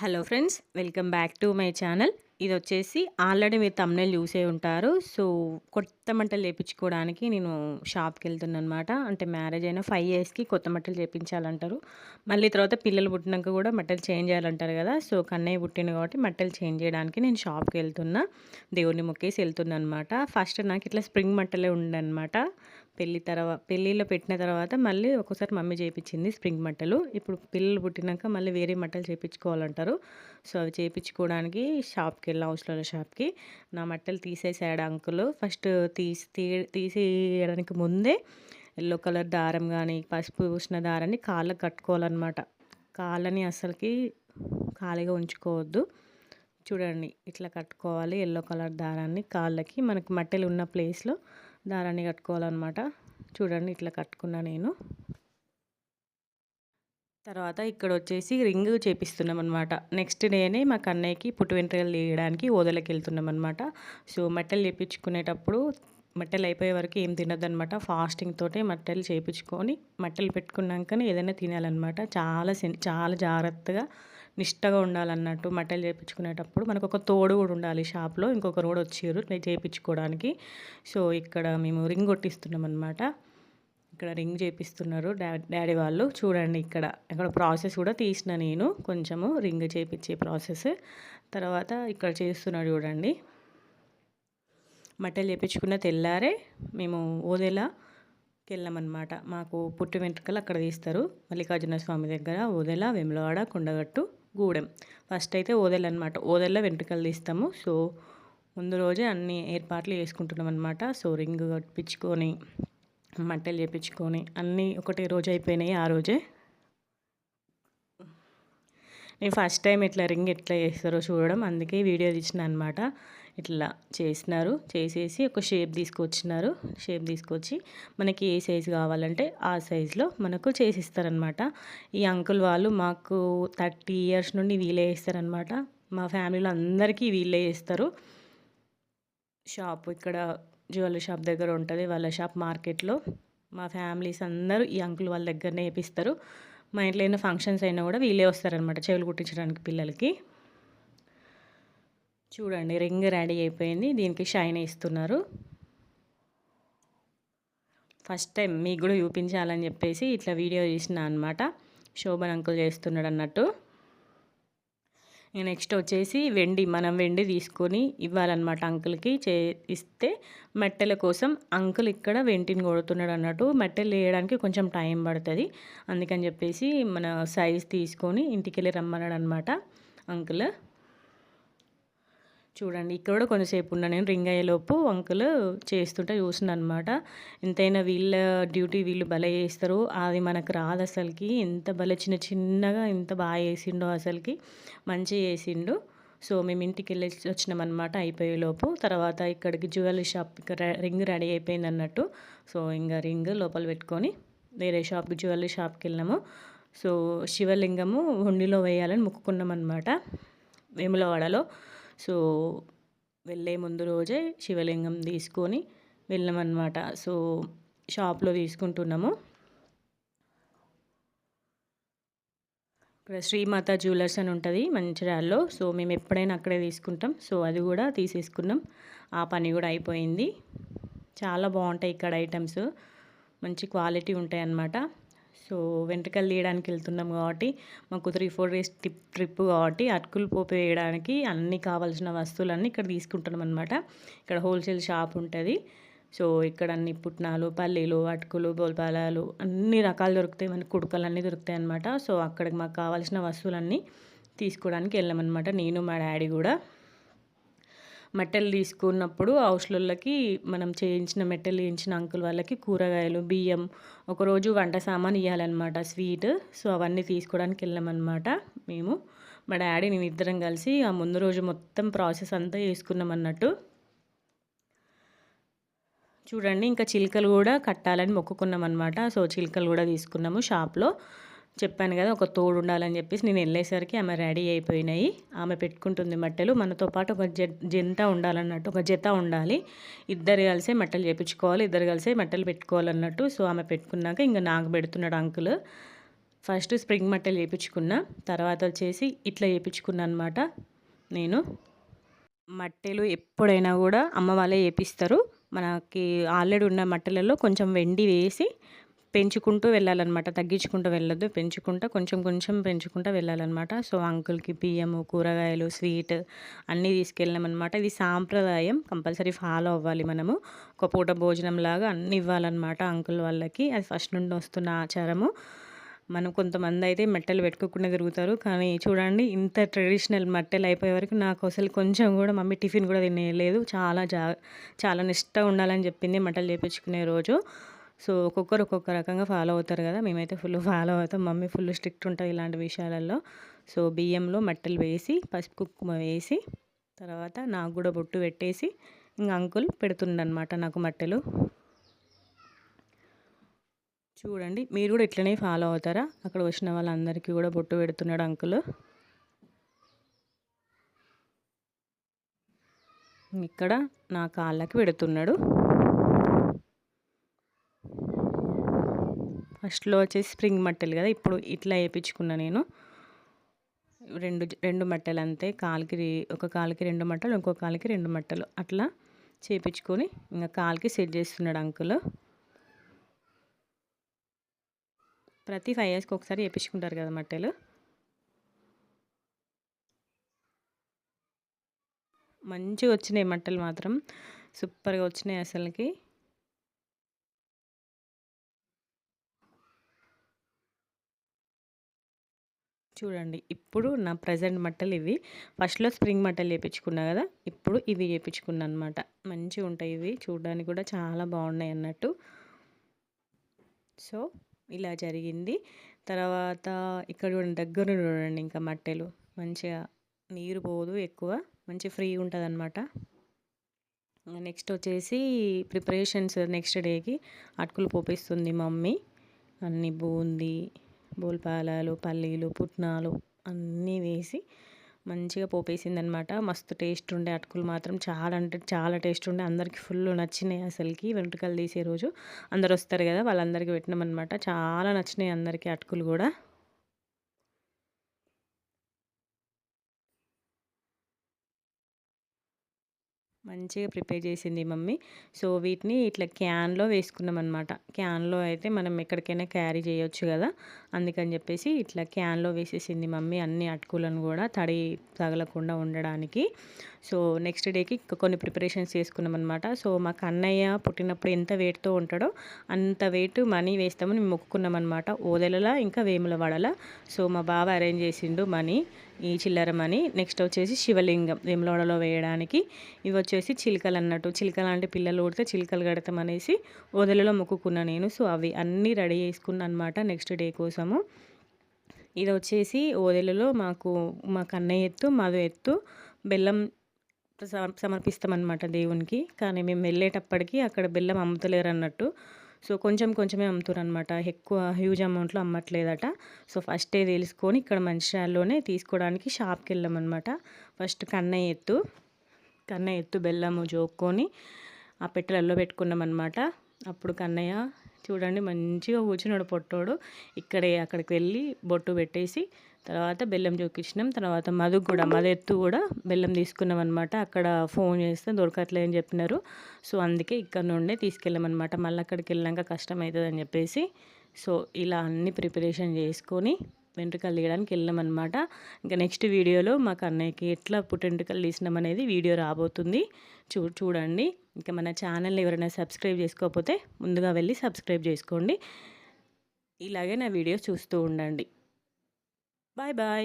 Hello friends welcome back to my channel. ఇది వచ్చేసి already మీరు తమ్నేలు చూసే ఉంటారు. సో కొత్త మంటలు చేయించుకోవడానికి నేను షాప్కి వెళ్తున్నాను అనమాట అంటే మ్యారేజ్ అయిన ఫైవ్ ఇయర్స్కి కొత్త మట్టలు చేయించాలంటారు మళ్ళీ తర్వాత పిల్లలు పుట్టినాక కూడా మట్టలు చేంజ్ చేయాలంటారు కదా. సో కన్నయ్య పుట్టిన కాబట్టి మట్టలు చేంజ్ చేయడానికి నేను షాప్కి వెళ్తున్నా దేవుడిని మొక్కేసి వెళ్తున్నా అనమాట ఫస్ట్ నాకు ఇట్లా స్ప్రింగ్ మట్టలే ఉండనమాట పెళ్ళి తర్వాత పెళ్ళిలో పెట్టిన తర్వాత మళ్ళీ ఒక్కోసారి మమ్మీ చేయించింది స్ప్రింగ్ మట్టలు ఇప్పుడు పిల్లలు పుట్టినాక మళ్ళీ వేరే మట్టలు చేయించుకోవాలంటారు సో అవి చేయించుకోవడానికి షాప్కి వెళ్ళి హౌస్లో షాప్కి నా మట్టలు తీసేసాడు అంకుల్. ఫస్ట్ తీసి తీ తీసేయడానికి ముందే ఎల్లో కలర్ దారం కానీ పసుపు పూసిన దారాన్ని కాళ్ళకు కట్టుకోవాలన్నమాట. కాళ్ళని అసలుకి ఖాళీగా ఉంచుకోవద్దు. చూడండి ఇట్లా కట్టుకోవాలి ఎల్లో కలర్ దారాన్ని కాళ్ళకి. మనకి మట్టెలు ఉన్న ప్లేస్లో దారాన్ని కట్టుకోవాలన్నమాట. చూడండి ఇట్లా కట్టుకున్నా నేను. తర్వాత ఇక్కడ వచ్చేసి రింగ్ చేపిస్తున్నాం అనమాట నెక్స్ట్ డేనే మా కన్నయ్యకి పుట్టు వెంట్రుకలు తీయడానికి ఓదలకి వెళ్తున్నాం అనమాట సో మెట్టలు చేపించుకునేటప్పుడు మట్టెలు అయిపోయే వరకు ఏం తినదనమాట ఫాస్టింగ్ తోటే మట్టెలు చేపించుకొని మట్టెలు పెట్టుకున్నాకనే ఏదైనా తినాలన్నమాట. చాలా చాలా జాగ్రత్తగా నిష్టగా ఉండాలన్నట్టు మట్టలు చేయించుకునేటప్పుడు మనకు ఒక తోడు కూడా ఉండాలి షాప్లో. ఇంకొక రోడ్ వచ్చారు చేయించుకోవడానికి సో ఇక్కడ మేము రింగ్ కొట్టిస్తున్నాం అనమాట ఇక్కడ రింగ్ చేపిస్తున్నారు డాడీ వాళ్ళు. చూడండి ఇక్కడ ఇక్కడ ప్రాసెస్ కూడా తీసిన నేను. కొంచెము రింగ్ చేపించే ప్రాసెస్. తర్వాత ఇక్కడ చేస్తున్నాడు చూడండి. మట్టలు చేపించుకున్న తెల్లారే మేము ఓదెలా వెళ్ళామన్నమాట మాకు పుట్టి వెంట్రుకలు అక్కడ తీస్తారు. మల్లికార్జున స్వామి దగ్గర ఓదెల వెమ్లవాడ కొండగట్టు. గూడెం. ఫస్ట్ అయితే ఓదెల్ అనమాట ఓదెల్లో వెంట్రుకలు తీస్తాము. సో ముందు రోజే అన్ని ఏర్పాట్లు చేసుకుంటున్నాం అనమాట సో రింగ్ కట్టించుకొని మట్టెలు చేపించుకొని అన్నీ ఒకటే రోజు అయిపోయినాయి ఆ రోజే. నేను ఫస్ట్ టైం ఇట్లా రింగ్ ఎట్లా చేస్తారో చూడడం అందుకే వీడియో తీసిన అనమాట ఇట్లా చేసినారు. చేసేసి ఒక షేప్ తీసుకొచ్చినారు. షేప్ తీసుకొచ్చి మనకి ఏ సైజు కావాలంటే ఆ సైజులో మనకు చేసిస్తారనమాట ఈ అంకుల్ వాళ్ళు మాకు థర్టీ ఇయర్స్ నుండి వీలే చేస్తారనమాట మా ఫ్యామిలీలో అందరికీ వీళ్ళే చేస్తారు. షాప్ ఇక్కడ జ్యువెలరీ షాప్ దగ్గర ఉంటుంది. వాళ్ళ షాప్ మార్కెట్లో మా ఫ్యామిలీస్ అందరూ ఈ అంకుల్ వాళ్ళ దగ్గరనే వేపిస్తారు మా ఇంట్లో ఏమైనా ఫంక్షన్స్ అయినా కూడా వీళ్ళే వస్తారనమాట చెవులు కుట్టించడానికి పిల్లలకి. చూడండి రింగ్ రెడీ అయిపోయింది. దీనికి షైన్ ఇస్తున్నారు ఫస్ట్ టైం మీకు కూడా చూపించాలని చెప్పేసి ఇట్లా వీడియో తీసిన అనమాట శోభన్ అంకుల్ చేస్తున్నాడు అన్నట్టు. నెక్స్ట్ వచ్చేసి వెండి మనం వెండి తీసుకొని ఇవ్వాలన్నమాట అంకుల్కి. చే ఇస్తే మెట్టెల కోసం అంకుల్ ఇక్కడ వెంటిని కొడుతున్నాడు అన్నట్టు. మెట్టెలు వేయడానికి కొంచెం టైం పడుతుంది. అందుకని చెప్పేసి మన సైజ్ తీసుకొని ఇంటికి వెళ్ళి రమ్మన్నాడు అనమాట అంకుల్. చూడండి ఇక్కడ కూడా కొంతసేపు ఉన్నా. నేను రింగ్ అయ్యేలోపు అంకుల్ చేస్తుంటే చూసిన అనమాట ఎంతైనా వీళ్ళ డ్యూటీ వీళ్ళు భలే చేస్తారు. అది మనకు రాదు అసలుకి. ఎంత భలే చిన్న చిన్నగా ఎంత బాగా వేసిండో అసలుకి. మంచి వేసిండు సో మేము ఇంటికి వెళ్ళి వచ్చినాం అనమాట అయిపోయేలోపు. తర్వాత ఇక్కడికి జ్యువెలరీ షాప్ రింగ్ రెడీ అయిపోయింది అన్నట్టు. సో ఇంకా రింగ్ లోపల పెట్టుకొని వేరే షాప్కి జ్యువెలరీ షాప్కి వెళ్ళాము సో శివలింగము హుండీలో వేయాలని మొక్కుకున్నాం అనమాట వేములవాడలో. సో వెళ్ళే ముందు రోజే శివలింగం తీసుకొని వెళ్ళామన్నమాట. సో షాప్లో తీసుకుంటున్నాము. ఇక్కడ శ్రీమాత జ్యువెలర్స్ అని ఉంటుంది మంచిర్యాలలో. సో మేము ఎప్పుడైనా అక్కడే తీసుకుంటాం. సో అది కూడా తీసేసుకున్నాం. ఆ పని కూడా అయిపోయింది. చాలా బాగుంటాయి ఇక్కడ ఐటమ్స్. మంచి క్వాలిటీ ఉంటాయి అన్నమాట సో వెంట్రుకలు తీయడానికి వెళ్తున్నాం కాబట్టి మాకు three four days trip trip కాబట్టి అటుకులు పోపు వేయడానికి అన్నీ కావాల్సిన వస్తువులన్నీ ఇక్కడ తీసుకుంటున్నాం అనమాట ఇక్కడ హోల్సేల్ షాప్ ఉంటుంది. సో ఇక్కడ అన్ని పుట్నాలు పల్లీలు అటుకులు బోల్పాలాలు అన్ని రకాలు దొరుకుతాయి. మనకి కుడుకలు అన్నీ దొరుకుతాయి అనమాట సో అక్కడికి మాకు కావాల్సిన వస్తువులన్నీ తీసుకోవడానికి వెళ్ళామన్నమాట నేను మా డాడీ కూడా. మెట్టెలు తీసుకున్నప్పుడు హౌస్లకి మనం చేయించిన మెట్టెలు వేయించిన అంకుల్ వాళ్ళకి కూరగాయలు బియ్యం ఒకరోజు వంట సామాన్ ఇవ్వాలన్నమాట స్వీట్. సో అవన్నీ తీసుకోవడానికి వెళ్ళామన్నమాట మేము. మా డాడీ నేను ఇద్దరం కలిసి ఆ ముందు రోజు మొత్తం ప్రాసెస్ అంతా చేసుకున్నాం అన్నట్టు. చూడండి ఇంకా చిలుకలు కూడా కట్టాలని మొక్కుకున్నాం అనమాట సో చిలుకలు కూడా తీసుకున్నాము షాప్లో. చెప్పాను కదా ఒక తోడు ఉండాలని చెప్పేసి నేను వెళ్ళేసరికి ఆమె రెడీ అయిపోయినాయి. ఆమె పెట్టుకుంటుంది మట్టెలు. మనతో పాటు ఒక జంట ఉండాలన్నట్టు ఒక జత ఉండాలి. ఇద్దరు కలిసే మట్టలు చేపించుకోవాలి ఇద్దరు కలిసే మట్టలు పెట్టుకోవాలన్నట్టు. సో ఆమె పెట్టుకున్నాక ఇంకా నాకు పెడుతున్నాడు అంకుల్. ఫస్ట్ స్ప్రింగ్ మట్టలు వేయించుకున్నా తర్వాత వచ్చేసి ఇట్లా వేయించుకున్నా అనమాట నేను. మట్టెలు ఎప్పుడైనా కూడా అమ్మ వాళ్ళే వేపిస్తారు మనకి ఆల్రెడీ ఉన్న మట్టెలలో కొంచెం వెండి వేసి పెంచుకుంటూ వెళ్ళాలన్నమాట. తగ్గించుకుంటూ వెళ్ళొద్దు. పెంచుకుంటూ కొంచెం కొంచెం పెంచుకుంటూ వెళ్ళాలన్నమాట. సో అంకుల్కి బియ్యము కూరగాయలు స్వీట్ అన్నీ తీసుకెళ్ళామన్నమాట. ఇది సాంప్రదాయం. కంపల్సరీ ఫాలో అవ్వాలి మనము. ఒక పూట భోజనం లాగా అన్నీ ఇవ్వాలన్నమాట అంకుల్ వాళ్ళకి. అది ఫస్ట్ నుండి వస్తున్న ఆచారము. మనం కొంతమంది అయితే మెట్టలు పెట్టుకోకుండా తిరుగుతారు. కానీ చూడండి ఇంత ట్రెడిషనల్ మట్టెలు అయిపోయే వరకు నాకు అసలు కొంచెం కూడా మమ్మీ టిఫిన్ కూడా తినేయలేదు. చాలా జా చాలా నిష్ట ఉండాలని చెప్పింది మట్టలు చేపించుకునే రోజు. సో ఒక్కొక్కరు ఒక్కొక్క రకంగా ఫాలో అవుతారు కదా మేమైతే ఫుల్ ఫాలో అవుతాం. మమ్మీ ఫుల్ స్ట్రిక్ట్ ఉంటుంది ఇలాంటి విషయాలలో. సో బియ్యంలో మట్టలు వేసి పసుపు కుంకుమ వేసి తర్వాత నాకు కూడా బొట్టు పెట్టేసి ఇంకా అంకుల్ పెడుతుండనమాట నాకు మట్టెలు. చూడండి మీరు కూడా ఇట్లనే ఫాలో అవుతారా? అక్కడ వచ్చిన వాళ్ళందరికీ కూడా బొట్టు పెడుతున్నాడు అంకుల్. ఇక్కడ నా కాళ్ళకి పెడుతున్నాడు. ఫస్ట్లో వచ్చేసి స్ప్రింగ్ మట్టెలు కదా ఇప్పుడు ఇట్లా వేయించుకున్నా నేను. రెండు రెండు మట్టెలు అంతే కాలుకి ఒక కాలుకి రెండు మట్టలు ఇంకో కాలుకి రెండు మట్టలు అట్లా చేపించుకొని ఇంకా కాలుకి సెట్ చేస్తున్నాడు అంకుల్. ప్రతి ఫైవ్ ఇయర్స్కి ఒకసారి వేయించుకుంటారు కదా మట్టెలు. మంచిగా వచ్చినాయి మట్టలు మాత్రం సూపర్గా వచ్చినాయి అసలుకి. చూడండి. ఇప్పుడు నా ప్రజెంట్ మట్టలు ఇవి. ఫస్ట్లో స్ప్రింగ్ మట్టలు వేయించుకున్నా కదా ఇప్పుడు ఇవి వేయించుకున్నా అనమాట మంచిగా ఉంటాయి ఇవి. చూడడానికి కూడా చాలా బాగున్నాయి అన్నట్టు. సో ఇలా జరిగింది. తర్వాత ఇక్కడ చూడండి దగ్గర చూడండి ఇంకా మట్టెలు. మంచిగా నీరు పోదు ఎక్కువ. మంచి ఫ్రీ ఉంటుంది అనమాట నెక్స్ట్ వచ్చేసి ప్రిపరేషన్స్ నెక్స్ట్ డేకి. అటుకులు పోపిస్తుంది మమ్మీ. అన్ని బూందీ. బోల్పాలాలు పల్లీలు పుట్నాలు అన్నీ వేసి మంచిగా పోపేసింది అనమాట మస్తు టేస్ట్ ఉండే అటుకులు మాత్రం చాలా అంటే చాలా టేస్ట్ ఉండే. అందరికీ ఫుల్ నచ్చినాయి అసలుకి వెంట్రుకలు తీసే రోజు. అందరు వస్తారు కదా వాళ్ళందరికీ పెట్టినామన్నమాట. చాలా నచ్చినాయి అందరికీ అటుకులు కూడా. మంచిగా ప్రిపేర్ చేసింది మమ్మీ. సో వీటిని ఇట్లా క్యాన్లో వేసుకున్నాం అనమాట క్యాన్లో అయితే మనం ఎక్కడికైనా క్యారీ చేయొచ్చు కదా. అందుకని చెప్పేసి ఇట్లా క్యాన్లో వేసేసింది మమ్మీ అన్ని అటుకులను కూడా తడి తగలకుండా ఉండడానికి. సో నెక్స్ట్ డేకి కొన్ని ప్రిపరేషన్స్ చేసుకున్నాం అనమాట సో మాకు అన్నయ్య పుట్టినప్పుడు ఎంత వెయిట్తో ఉంటాడో అంత వెయిట్ మనీ వేస్తామని మొక్కుకున్నాం అనమాట ఓదెలలా ఇంకా వేముల వడల సో మా బావ అరేంజ్ చేసిండు మనీ. ఈ చిల్లరమని నెక్స్ట్ వచ్చేసి శివలింగం వేములవాడలో వేయడానికి. ఇవి వచ్చేసి చిలుకలు అన్నట్టు. చిలుకలు అంటే పిల్లలు ఊడితే చిలుకలు కడతాం అనేసి ఓదెలలో మొక్కుకున్నా నేను. సో అవి అన్నీ రెడీ చేసుకున్నాను అనమాట నెక్స్ట్ డే కోసము. ఇది వచ్చేసి ఓదెలలో మాకు మా కన్నయ్య ఎత్తు మధు ఎత్తు బెల్లం సమర్పిస్తామన్నమాట దేవునికి. కానీ మేము వెళ్ళేటప్పటికి అక్కడ బెల్లం అమ్ముతలేరు అన్నట్టు సో కొంచెం కొంచెమే అమ్ముతారు అనమాట ఎక్కువ హ్యూజ్ అమౌంట్లో అమ్మట్లేదట. సో ఫస్టే తెలుసుకొని ఇక్కడ మంచిర్యాలలోనే తీసుకోవడానికి షాప్కి వెళ్ళామన్నమాట ఫస్ట్ కన్నయ్య ఎత్తు కన్నయ్య ఎత్తు బెల్లము జోక్కొని ఆ పెట్టెలలో పెట్టుకున్నామన్నమాట. అప్పుడు కన్నయ్య చూడండి మంచిగా కూర్చున్నాడు పొట్టోడు. ఇక్కడే అక్కడికి వెళ్ళి బొట్టు పెట్టేసి తర్వాత బెల్లం చూపించినాం. తర్వాత మధు కూడా మధు ఎత్తు కూడా బెల్లం తీసుకున్నాం అనమాట అక్కడ ఫోన్ చేస్తే దొరకట్లేదని చెప్పినారు. సో అందుకే ఇక్కడ నుండే తీసుకెళ్ళామన్నమాట. మళ్ళీ అక్కడికి వెళ్ళాక కష్టం అవుతుంది అని చెప్పేసి. సో ఇలా అన్ని ప్రిపరేషన్ చేసుకొని వెంట్రుకలు తీయడానికి వెళ్ళామన్నమాట. ఇంకా నెక్స్ట్ వీడియోలో మాకు అన్నయ్యకి ఎట్లా పుట్టెంట్రుకలు తీసినాం అనేది వీడియో రాబోతుంది. చూ చూడండి. ఇంకా మన ఛానల్ని ఎవరైనా సబ్స్క్రైబ్ చేసుకోకపోతే ముందుగా వెళ్ళి సబ్స్క్రైబ్ చేసుకోండి. ఇలాగే నా వీడియోస్ చూస్తూ ఉండండి. Bye bye.